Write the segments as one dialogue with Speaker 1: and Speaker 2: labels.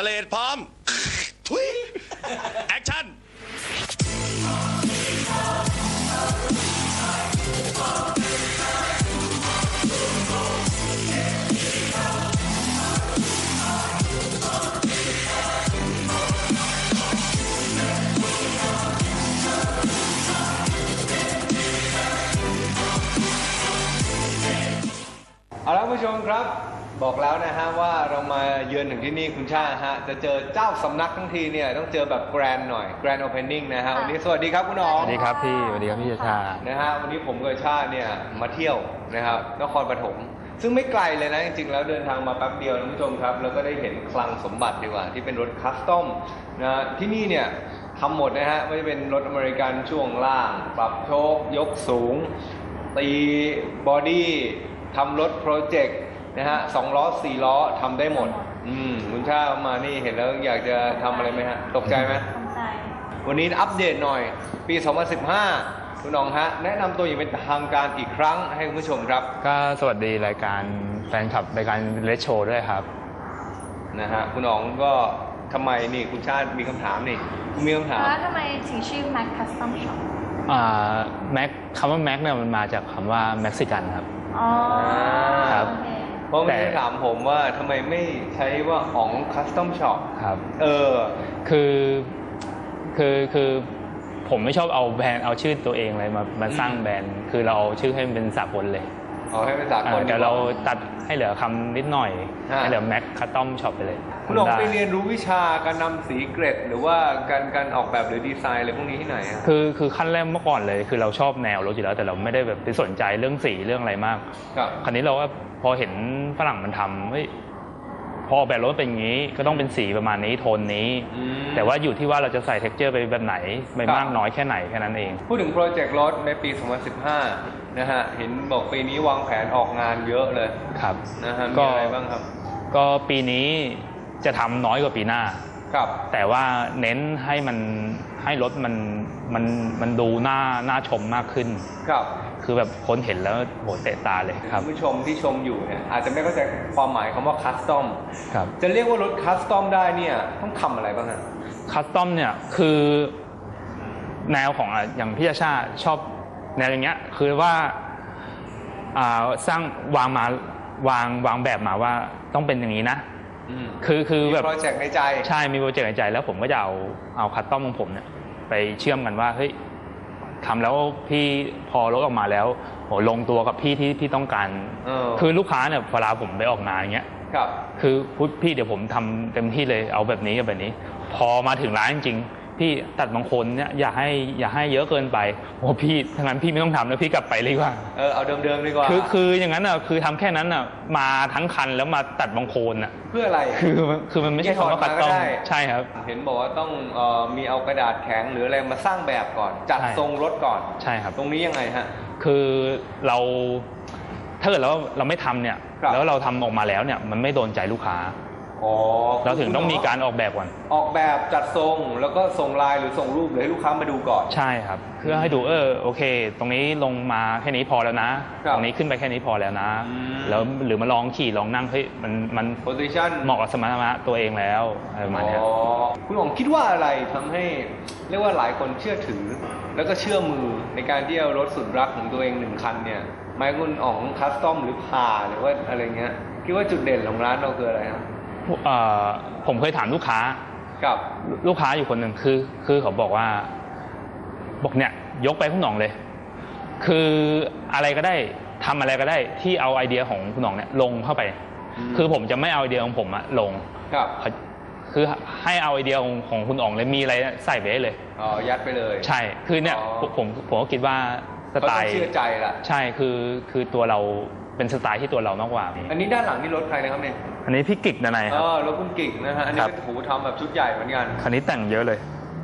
Speaker 1: ร้อมสเลดพร้อมทุยแอคชั่น
Speaker 2: เอาละผู้ชมครับ บอกแล้วนะฮะว่าเรามาเยือนถึงที่นี่คุณชาฮะจะเจอเจ้าสำนักทั้งทีเนี่ยต้องเจอแบบแกรนหน่อยแกรนโอเพนนิ่งนะฮะวันนี้สวัสดีครับคุณอ๋อ
Speaker 3: ส
Speaker 2: ง
Speaker 3: วัสดีครับพี่สวัสดีครับพี่ชาชา
Speaker 2: นะฮะวันนี้ผมกับชาเนี่ยมาเที่ยวนะครับนครปฐมซึ่งไม่ไกลเลยนะจริงๆแล้วเดินทางมาแป๊บเดียวนะคุณผู้ชมครับ แล้วก็ได้เห็นคลังสมบัติดีกว่า ที่เป็นรถคัสตอมนะฮะที่นี่เนี่ยทำหมดนะฮะไม่ว่าจะเป็นรถอเมริกันช่วงล่าง ปรับโชคยกสูง ตีบอดี้ทำรถโปรเจกต์ นะฮะสองล้อสี่ล้อทำได้หมด อืมคุณชามานี่เห็นแล้วอยากจะทำอะไรไหมฮะ ตกใจไหม
Speaker 4: สนใจ
Speaker 2: วันนี้อัปเดตหน่อย ปี 2015 คุณน้องฮะ แนะนำตัวอย่างเป็นทางการอีกครั้งให้คุณผู้ชมครับ
Speaker 3: ก็สวัสดีรายการแฟนคลับรายการเลชโชว์ด้วยครับ
Speaker 2: นะฮะ คุณน้องก็ทำไมนี่คุณชาติมีคำถามนี่คุณมีคำถาม
Speaker 4: แล้วทำไมถึงชื่อ Mac Custom Shop
Speaker 3: อ่าแม็กคำว่าแม็กเนี่ยมันมาจากคำว่าเม็กซิกันครับ
Speaker 4: อ๋อ
Speaker 3: ครับ
Speaker 4: โอ เค
Speaker 2: เพราะไม่
Speaker 3: แต่
Speaker 2: ได้ถามผมว่าทำไมไม่ใช้ว่าของคัสตอมช็อป
Speaker 3: ครับ
Speaker 2: เออ
Speaker 3: คือคือคือผมไม่ชอบเอาแบรนด์เอาชื่อตัวเองอะไรมามาสร้างแบรนด์ คือเราเอาชื่อให้มันเป็นสากลเลย
Speaker 2: เอาให้เป็นสากล
Speaker 3: อ่า
Speaker 2: ดี
Speaker 3: แต่
Speaker 2: กว่
Speaker 3: เราตัดให้เหลือคำนิดหน่อย
Speaker 2: อ่า
Speaker 3: ให้เหลือแม็กคัตตอมช็อปไปเลย
Speaker 2: คุณน้อง
Speaker 3: ได้
Speaker 2: ไปเรียนรู้วิชาการนำสีเกรด หรือว่าการการออกแบบหรือดีไซน์อะไรพวกนี้ที่ไหนอะ
Speaker 3: คือคือขั้นแรกเมื่อก่อนเลย คือเราชอบแนวรถอยู่แล้วแต่เราไม่ได้แบบไปสนใจเรื่องสีเรื่องอะไรมาก
Speaker 2: ครับ
Speaker 3: คราวนี้เราก็พอเห็นฝรั่งมันทำเฮ้ย พอออกแบบรถเป็นอย่างนี้ก็ต้องเป็นสีประมาณนี้โทนนี้
Speaker 2: อืม
Speaker 3: แต่ว่าอยู่ที่ว่าเราจะใส่เท็กเจอร์ไปแบบไหนไป
Speaker 2: ครับ
Speaker 3: มากน้อยแค่ไหนแค่นั้นเอง
Speaker 2: พูดถึงโปรเจกต์รถในปี 2015 นะฮะ เห็นบอกปีนี้วางแผนออกงานเยอะเลย
Speaker 3: ครับ
Speaker 2: นะฮะ
Speaker 3: ก็
Speaker 2: มีอะไรบ้างครับ
Speaker 3: ก็ปีนี้จะทำน้อยกว่าปีหน้า
Speaker 2: ครับ
Speaker 3: แต่ว่าเน้นให้มันให้รถมันมันมันดูน่าน่าชมมากขึ้น
Speaker 2: ครับ
Speaker 3: คือแบบคนเห็นแล้วโหเตะตาเลยครับ
Speaker 2: ณผู้ชมที่ชมอยู่เนี่ยอาจจะไม่เข้าใจความหมายคำว่าคัสตอม
Speaker 3: ครับ
Speaker 2: จะเรียกว่ารถคัสตอมได้เนี่ยต้องทำอะไรบ้างฮะ
Speaker 3: คัสตอมเนี่ยคือแนวของอะอย่างพี่ชาชาชอบแนวอย่างเงี้ยคือว่าอ่าสร้างวางมาวางวางแบบมาว่าต้องเป็นอย่างนี้นะ
Speaker 2: อืม
Speaker 3: คือคือ
Speaker 2: มี
Speaker 3: แบบ
Speaker 2: โปรเจกต์ในใจ
Speaker 3: ใช่มีโปรเจกต์ในใจแล้วผมก็จะเอาเอาคัสตอมของผมเนี่ยไปเชื่อมกันว่าเฮ้ย ทำแล้วพี่พอรถออกมาแล้วโหลงตัวกับพี่ที่พี่ต้องการ
Speaker 2: เออ
Speaker 3: คือลูกค้าเนี่ยเวลาผมไปออกงานอย่างเงี้ย
Speaker 2: ครับ
Speaker 3: คือพุทธพี่เดี๋ยวผมทำเต็มที่เลยเอาแบบนี้กับแบบนี้ พอมาถึงร้านจริงๆ พี่ตัดบางคนเนี่ยอย่าให้อย่าให้เยอะเกินไปโอ้พี่ทั้งนั้นพี่ไม่ต้องทำแล้วพี่กลับไปเลยดีกว่า
Speaker 2: เออเอาเดิมๆดีกว่า
Speaker 3: คือคืออย่างนั้นอะคือทำแค่นั้นอะมาทั้งคันแล้วมาตัดบางโคนอะ
Speaker 2: เพื่ออะไร
Speaker 3: คือคือมันไม่ใช่คำว่าคัด
Speaker 2: ที่ถอดมาก็
Speaker 3: ต้อง
Speaker 2: ได้
Speaker 3: ใช่ครับ
Speaker 2: เห็นบอกว่าต้องเอ่อมีเอากระดาษแข็งหรืออะไรมาสร้างแบบก่อน จัด
Speaker 3: ใช่
Speaker 2: ทรงรถก่อน
Speaker 3: ใช่ครับ
Speaker 2: ตรงนี้ยังไงฮะ
Speaker 3: คือเราถ้าเกิดเราเราไม่ทำเนี่ย
Speaker 2: ครับ
Speaker 3: แล้วเราทำออกมาแล้วเนี่ยมันไม่โดนใจลูกค้า
Speaker 2: อ๋อ
Speaker 3: เราถึงต้องมีการออกแบบก่อน
Speaker 2: ออกแบบจัดทรงแล้วก็ส่งไลน์หรือส่งรูปหรือให้ลูกค้ามาดูก่อน
Speaker 3: ใช่ครับ เพื่อให้ดูเออโอเค ตรงนี้ลงมาแค่นี้พอแล้วนะ
Speaker 2: ครับ
Speaker 3: ตรงนี้ขึ้นไปแค่นี้พอแล้วนะ
Speaker 2: อืม
Speaker 3: แล้วหรือมาลองขี่ลองนั่งเฮ้ยมันมัน
Speaker 2: position
Speaker 3: เหมาะกับสมรรถนะตัวเองแล้วอะไรประมาณเนี้ย
Speaker 2: อ๋อคุณหงคิดว่าอะไรทำให้เรียกว่าหลายคนเชื่อถือ แล้วก็เชื่อมือในการที่เอารถสุดรักของตัวเองหนึ่งคันเนี่ยหมายคุณอ๋องคัสตอมหรือพาหรือว่าอะไรเงี้ยคิดว่าจุดเด่นของร้านเราคืออะไรครับ
Speaker 3: เอ่อผมเคยถามลูกค้า
Speaker 2: กับ
Speaker 3: ลูกค้าอยู่คนหนึ่งคือ คือเขาบอกว่า บอกเนี่ย ยกไปคุณหน่องเลย คืออะไรก็ได้ทำอะไรก็ได้ ที่เอาไอเดียของคุณหน่องเนี่ยลงเข้าไปคือผมจะไม่เอาไอเดียของผมอะลง
Speaker 2: กับ
Speaker 3: เขาคือให้เอาไอเดียของของคุณอ๋องเลยมีอะไรใส่ไปได้เลย
Speaker 2: อ๋อยัดไปเลย
Speaker 3: ใช่ คือเนี่ย
Speaker 2: อ๋อ
Speaker 3: ผมผมผมก็คิดว่าส
Speaker 2: เขา
Speaker 3: ไต
Speaker 2: ต้อง
Speaker 3: ล์
Speaker 2: เชื่อใจละ
Speaker 3: ใช่คือคือตัวเรา เป็นสไตล์ที่ตัวเรามากกว่า
Speaker 2: อันนี้ด้านหลังนี่รถใครนะครับเนี่ย
Speaker 3: อันนี้พี่กิกนะไหนค
Speaker 2: เอ
Speaker 3: รับ
Speaker 2: อรถคุณกิ่งนะฮะอันนี้
Speaker 3: ครับ
Speaker 2: ก็ถูทำแบบชุดใหญ่เหมือนกัน
Speaker 3: คันนี้แต่งเยอะเลย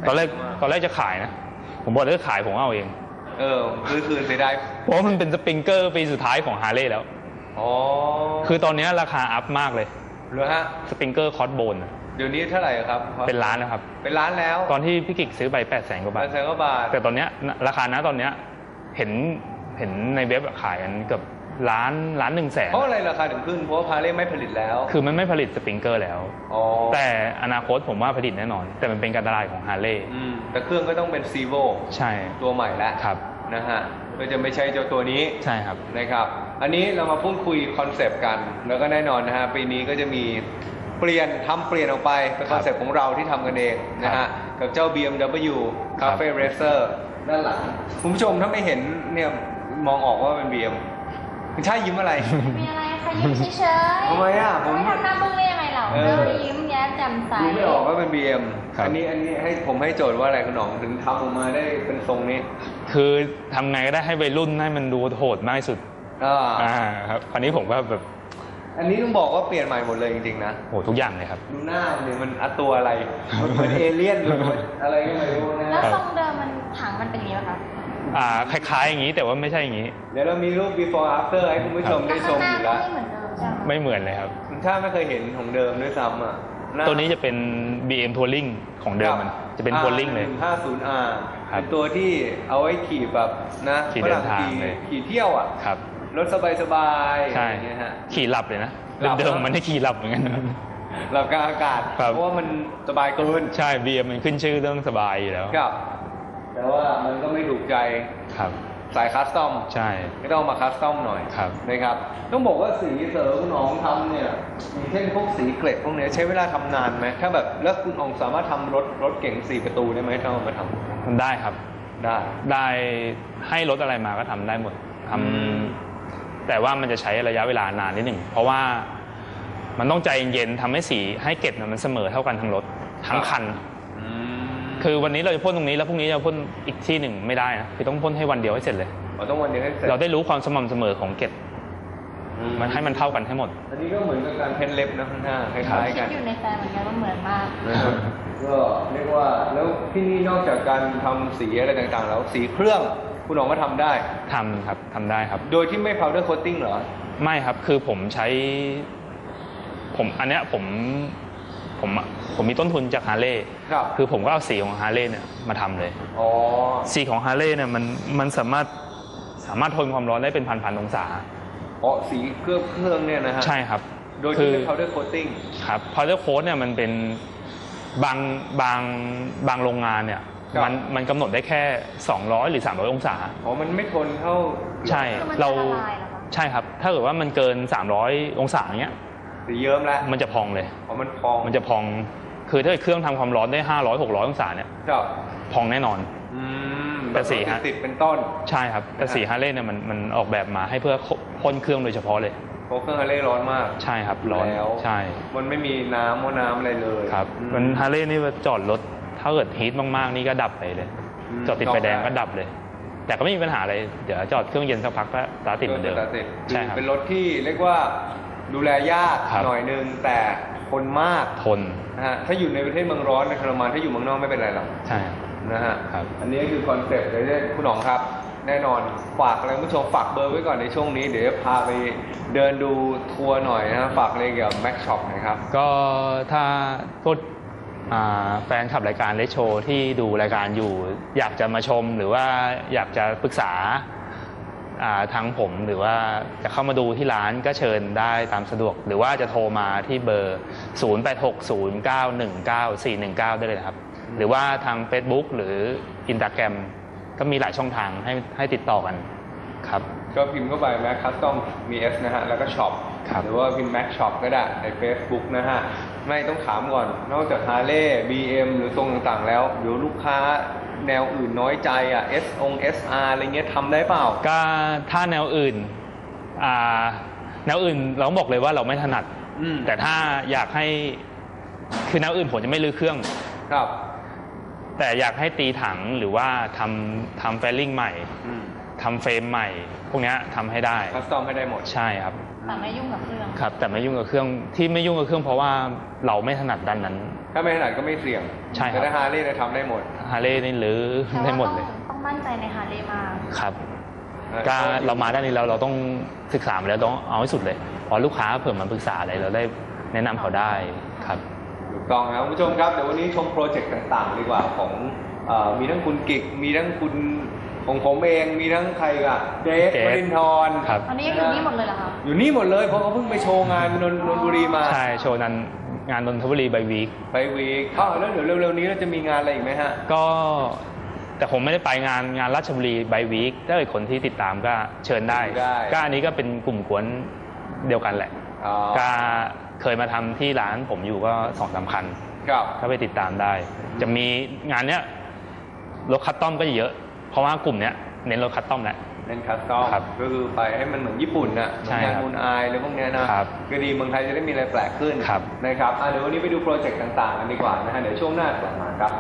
Speaker 3: ตอนแรก
Speaker 2: แต่งเยอะมาก
Speaker 3: ตอนแรกจะขายนะ ผมบอกเลยขายผมเอาเอง
Speaker 2: เออคือคือเสียดาย
Speaker 3: เพราะว่ามันเป็นสปริงเกอร์ปีสุดท้ายของฮาร์เลย์แล้ว
Speaker 2: อ๋อ
Speaker 3: คือตอนนี้ราคาอัพมากเลย
Speaker 2: เหรอฮะ
Speaker 3: สปริงเกอร์คอสโบน
Speaker 2: เดี๋ยวนี้เท่าไหร่ครับ
Speaker 3: เป็นล้านนะครับ
Speaker 2: เป็นล้านแล้ว
Speaker 3: ตอนที่พี่กิกซื้อไป8ปดแสนกว่าบาท
Speaker 2: แสนกว่าบาท
Speaker 3: แต่ตอนเนี้ยราคานะตอนเนี้ยเห็นเห็นในเว็บอะขายกันเกือบ ล้านล้านหนึ่งแสน
Speaker 2: เพราะอะไรราคาถึงขึ้น เพราะว่าพาเล่ไม่ผลิตแล้ว
Speaker 3: คือมันไม่ผลิตสปริงเกอร์แล้ว
Speaker 2: อ๋อ
Speaker 3: แต่อนาคตผมว่าผลิตแน่นอน แต่มันเป็นการตลาดของฮาร์เลย์
Speaker 2: อืมแต่เครื่องก็ต้องเป็นซีโว
Speaker 3: ใช่
Speaker 2: ตัวใหม่แล้ว
Speaker 3: ครับ
Speaker 2: นะฮะก็จะไม่ใช่เจ้าตัวนี้
Speaker 3: ใช่ครับ
Speaker 2: นะครับ อันนี้เรามาพูดคุยคอนเซปต์กัน แล้วก็แน่นอนนะฮะปีนี้ก็จะมีเปลี่ยนทำเปลี่ยนออกไปเป็นคอนเซปต์ของเราที่ทำกันเองนะฮะกับเจ้า BMW
Speaker 3: ครับ
Speaker 2: Cafe Racer ด้านหลังคุณผู้ชมถ้าไม่เห็นเนี่ยมองออกว่าเป็น BM คุณชายยิ้มอะไร
Speaker 4: มีอะไรคะยิ้มเฉยๆ
Speaker 2: ทำไมอะผม
Speaker 4: ไม่ทำหน้าบึ้งได้ยังไงเรา
Speaker 2: เออ
Speaker 4: เรายิ้มแย้มแจ่มใส
Speaker 2: ดูไม่ออกว่าเป็น BM
Speaker 3: ครับ
Speaker 2: อันนี้อันนี้ให้ผมให้โจทย์ว่าอะไรคุณหนองถึงทำออกมาได้เป็นทรงนี้
Speaker 3: คือทำไงก็ได้ให้วัยรุ่นให้มันดูโหดมากที่สุด
Speaker 2: อ่า
Speaker 3: อ่าครับคราวนี้ผมก็แบบ
Speaker 2: อันนี้ต้องบอกว่าเปลี่ยนใหม่หมดเลยจริงๆนะ
Speaker 3: โหทุกอย่างเลยครับ
Speaker 2: ดูหน้ามันเนี่ยมันอะตัวอะไร มันเหมือนเอเลี่ยนหรือมันอะไรก็ไม่รู้นะ
Speaker 4: แล้ว
Speaker 2: ฮะ
Speaker 4: ทรงเดิมมันถังมันเป็นอย่างนี้ป่ะคะ
Speaker 3: อ่าคล้ายๆอย่างนี้แต่ว่าไม่ใช่อย่างนี้
Speaker 2: เดี๋ยวเรามีรูป before after ให้คุณผู้ชม
Speaker 4: แต่
Speaker 2: ได้ช
Speaker 4: ข้าง
Speaker 2: ม
Speaker 4: หน้า
Speaker 2: อยู่
Speaker 4: ก็
Speaker 2: แล้ว
Speaker 4: ไม่เหมือนเดิมใช่ไหม
Speaker 3: ไม่เหมือนเลยครับ
Speaker 2: คุณชาติไม่เคยเห็นของเดิมด้วยซ้ำอะหา
Speaker 3: ตัวนี้จะเป็น BM Touring ของเดิมมัน จะเป็น Touring เลย
Speaker 2: 150R
Speaker 3: ครับ
Speaker 2: เป็นตัวที่เอาไว้ขี่แบบนะ
Speaker 3: ขี่
Speaker 2: ฝรั่
Speaker 3: เดินทาง
Speaker 2: ขี่
Speaker 3: เลย
Speaker 2: ขี่เที่ยวอะ
Speaker 3: ครับ
Speaker 2: รถสบายๆ
Speaker 3: ใช่
Speaker 2: อะไรอย่างเงี้ยฮะ
Speaker 3: ขี่หลับเลยนะ
Speaker 2: หลับ
Speaker 3: เดิมๆมันได้ขี่หลับเหมือนกัน
Speaker 2: หลับกลางอากาศ
Speaker 3: ครับ
Speaker 2: เพราะว่ามันสบายเกิน
Speaker 3: ใช่ BM มันขึ้นชื่อเรื่องสบายอยู่แล้ว
Speaker 2: ครับ แต่ว่ามันก็ไม่ถูกใจ
Speaker 3: ครับ
Speaker 2: สายคัสตอม
Speaker 3: ใช่
Speaker 2: ไม่ต้องมาคัสตอมหน่อย
Speaker 3: ครับ
Speaker 2: นะครับต้องบอกว่าสีเสริมคุณอ๋องทำเนี่ยอย่างเช่นพวกสีเกล็ดพวกเนี้ยใช้เวลาทำนานไหมถ้าแบบแล้วคุณอ๋องสามารถทำรถรถเก๋งสี่ประตูได้ไหมถ้าเอามาทำ
Speaker 3: มันได้ครับ
Speaker 2: ได้
Speaker 3: ได้ให้รถอะไรมาก็ทำได้หมดทำ
Speaker 2: อืม
Speaker 3: แต่ว่ามันจะใช้ระยะเวลานานนิดหนึ่งเพราะว่ามันต้องใจเย็นๆทำให้สีให้เกล็ดน่ะมันเสมอเท่ากันทั้งรถทั้งคัน
Speaker 2: อืม
Speaker 3: คือวันนี้เราจะพ่นตรงนี้แล้วพรุ่งนี้จะพ่นอีกที่หนึ่งไม่ได้นะคือต้องพ่นให้วันเดียวให้เสร็จเลย
Speaker 2: เราต้องวันเดียวให้เสร็จ
Speaker 3: เราได้รู้ความสม่ำเสมอของเกล็ด
Speaker 2: อื
Speaker 3: มันให้มันเท่ากันให้หมด
Speaker 2: อันนี้ก็เหมือนกับการเพ้นเล็บนะข้างหน้าคล้ายๆ
Speaker 4: คิ
Speaker 2: กั
Speaker 4: ด
Speaker 2: น
Speaker 4: อยู่ในใจเหมือนกันว่าเหมือนมาก
Speaker 2: นะครับก็เรียกว่าแล้วที่นี่นอกจากการทำสีอะไรต่างๆ แล้วสีเครื่องคุณอ๋องก็ทำได้
Speaker 3: ทำครับทำได้ครับ
Speaker 2: โดยที่ไม่ powder coating เหรอ
Speaker 3: ไม่ครับ คือผมใช้ ผมอันเนี้ยผม ผมอะผมมีต้นทุนจากฮาร์เลย์
Speaker 2: ครับ
Speaker 3: คือผมก็เอาสีของฮาร์เลย์เนี่ยมาทำเลย
Speaker 2: อ๋อ
Speaker 3: สีของฮาร์เลย์เนี่ยมันมันสามารถสามารถทนความร้อนได้เป็นพันพันๆองศา
Speaker 2: อ๋อ สีเครื่องเครื่องเนี่ยนะฮะ
Speaker 3: ใช่ครับ
Speaker 2: โดย
Speaker 3: คื
Speaker 2: ที่
Speaker 3: อ
Speaker 2: ไม่ powder coating
Speaker 3: ครับพาวเดอร์โค้ดเนี่ยมันเป็นบางบางบางโรงงานเนี่ย
Speaker 2: ครับ
Speaker 3: มันมันกำหนดได้แค่ 200 หรือ 300 องศา
Speaker 2: อ๋อ มันไม่ทนเท่า
Speaker 3: ใช่
Speaker 4: คือมันจะ
Speaker 3: เรา
Speaker 4: ละลายเหรอคะ
Speaker 3: ใช่ครับ ถ้าเกิดว่ามันเกิน 300 องศาอย่างเงี้ย
Speaker 2: สีเยิ้มแล้ว
Speaker 3: มันจะพองเลย
Speaker 2: อ๋อมันพอง
Speaker 3: มันจะพอง คือถ้าเกิดเครื่องทำความร้อนได้500 600องศาเนี่ย
Speaker 2: ครับ
Speaker 3: พองแน่นอน
Speaker 2: อืม
Speaker 3: แต่สีฮะ
Speaker 2: ติดๆเป็นต้น
Speaker 3: ใช่ครับแต่สีฮาร์เลย์เนี่ยมันมันออกแบบมาให้เพื่อพ่นเครื่องโดยเฉพาะเลย
Speaker 2: เพราะเครื่องฮาร์เลย์ร้อนมาก
Speaker 3: ใช่ครับร้อน
Speaker 2: แล้ว
Speaker 3: ใช่
Speaker 2: มันไม่มีน้ำว่าน้ำอะไรเลย
Speaker 3: ครับ
Speaker 2: อื
Speaker 3: มันฮาร์เลย์นี่ว่าจอดรถถ้าเกิดฮีทมากๆนี่ก็ดับไปเลย
Speaker 2: ม
Speaker 3: จอดติดไฟแดงก็ดับเลย แต่ก็ไม่มีปัญหาอะไรเดี๋ยวจอดเครื่องเย็นสักพักก็สตาร์ทติดเหมือนเดิม
Speaker 2: สตาร์ทติด
Speaker 3: ใช่ครับ
Speaker 2: เป็นรถที่เรียกว่า ดูแลยาก
Speaker 3: ครับ
Speaker 2: หน่อยนึงแต่ทนมาก
Speaker 3: ทน
Speaker 2: นะฮะถ้าอยู่ในประเทศเมืองร้อนในคารมานถ้าอยู่เมืองนอกไม่เป็นไรหรอก
Speaker 3: ใช่ครับ
Speaker 2: นะฮะ
Speaker 3: ครับ
Speaker 2: อันนี้คือคอนเซ็ปต์เดี๋ยวจะคุณหนองครับ แน่นอนฝากอะไรคุณผู้ชมฝากเบอร์ไว้ก่อนในช่วงนี้เดี๋ยวจะพาไปเดินดูทัวร์หน่อยนะฮะฝากอะไรเกี่ยวกับแม็กช็อปนะครับ
Speaker 3: ก็ถ้าพวกอ่าแฟนขับรายการเลโชที่ดูรายการอยู่ อยากจะมาชมหรือว่าอยากจะปรึกษาอ่า ทางผมหรือว่าจะเข้ามาดูที่ร้านก็เชิญได้ตามสะดวก หรือว่าจะโทรมาที่เบอร์ 0860919419 ได้เลยนะครับ หรือว่าทาง Facebook หรือ Instagram ก็มีหลายช่องทางให้ให้ติดต่อกันครับ
Speaker 2: ก็พิมพ์เข้าไปแม็กคัสตอมมี S นะฮะ แล้วก็ช็อป
Speaker 3: ครับ
Speaker 2: หรือว่าพิมพ์แม็กช็อปก็ได้ใน Facebook นะฮะ ไม่ต้องถามก่อน นอกจากฮาร์เลย์ BM หรือทรงต่างๆแล้ว เดี๋ยวลูกค้าแนวอื่นน้อยใจอะ S อง SR อะไรเงี้ยทำได้เปล่า
Speaker 3: ก็ถ้าแนวอื่นอ่าแนวอื่นเราบอกเลยว่าเราไม่ถนัด
Speaker 2: อืม
Speaker 3: แต่ถ้าอยากให้คือแนวอื่นผมจะไม่ลื้อเครื่อง
Speaker 2: ครับ
Speaker 3: แต่อยากให้ตีถังหรือว่าทำทำแฟลลิ่งใหม่
Speaker 2: อืม
Speaker 3: ทำเฟรมใหม่ พวกเนี้ยทำให้ได้
Speaker 2: คัสตอมให้ได้หมด
Speaker 3: ใช่ครับ
Speaker 4: แต่ไม่ยุ่งกับเครื่อง
Speaker 3: ครับ แต่ไม่ยุ่งกับเครื่องที่ไม่ยุ่งกับเครื่องเพราะว่าเราไม่ถนัดด้านนั้น
Speaker 2: ถ้าไม่ถนัดก็ไม่เสี่ยง
Speaker 3: ใช่ครับ
Speaker 2: แต่ถ้าฮาร์เลย์เนี่ยทำได้หมด
Speaker 3: ฮาร์เลย์นี่ลื้อ
Speaker 4: แต่
Speaker 3: ได้
Speaker 4: ว่า
Speaker 3: หมด
Speaker 4: ต้อง
Speaker 3: เลย
Speaker 4: ต้องมั่นใจในฮาร์เลย์มาก
Speaker 3: ครับก็เรามาด้านนี้แล้วเราต้องศึกษามาแล้วต้องเอาให้สุดเลยเพอลูกค้าเผื่อมาปรึกษาอะไรเราได้แนะนำเขาได้ครับ
Speaker 2: ถูกต้องนะครับคุณผู้ชมครับเดี๋ยววันนี้ชมโปรเจกต์ต่างๆ ดีกว่าของเออมีทั้งคุณกิกมีทั้งคุณ ของผมเองมีทั้งใครกับเดฟ
Speaker 3: เดฟ
Speaker 2: วรินทร์
Speaker 3: ครับ
Speaker 4: อันนี้ยังอยู่นี่หมดเลยเหรอคะ
Speaker 2: อยู่นี่หมดเลยเพราะเขาเพิ่งไปโชว์งานนนนนบุรีมา
Speaker 3: ใช่โชว์นั้นงานนนทบุรีไบวีค
Speaker 2: ไปวีคอ้าวแล้วเดี๋ยวเร็วๆนี้เราจะมีงานอะไรอีกไหมฮะ
Speaker 3: ก็แต่ผมไม่ได้ไปงานงานราชบุรีไบวีคถ้าเกิดคนที่ติดตามก็เชิญได้
Speaker 2: ได้
Speaker 3: ก็อันนี้ก็เป็นกลุ่มกวนเดียวกันแหละ
Speaker 2: อ๋อ
Speaker 3: ก็เคยมาทำที่ร้านผมอยู่ก็สองสามคัน
Speaker 2: ครับ
Speaker 3: ก็ไปติดตามได้ จะมีงานเนี้ยรถคัสตอมก็เยอะ เพราะว่ากลุ่มเนี้ยเน้นรถคัสตอมแหละ
Speaker 2: เล่นคัสตอม
Speaker 3: ครับ
Speaker 2: ก็คือไปให้มันเหมือนญี่ปุ่นน่ะเหมือน
Speaker 3: ใช่
Speaker 2: งาน
Speaker 3: ครับ
Speaker 2: มูนอายหรือพวกเนี้ยนะครับก็ดีเมืองไทยจะได้มีอะไรแปลกขึ้น
Speaker 3: ครับ
Speaker 2: นะครับอะเดี๋ยววันนี้ไปดูโปรเจกต์ต่างๆกันดีกว่านะฮะเดี๋ยวช่วงหน้ากลับมาครับ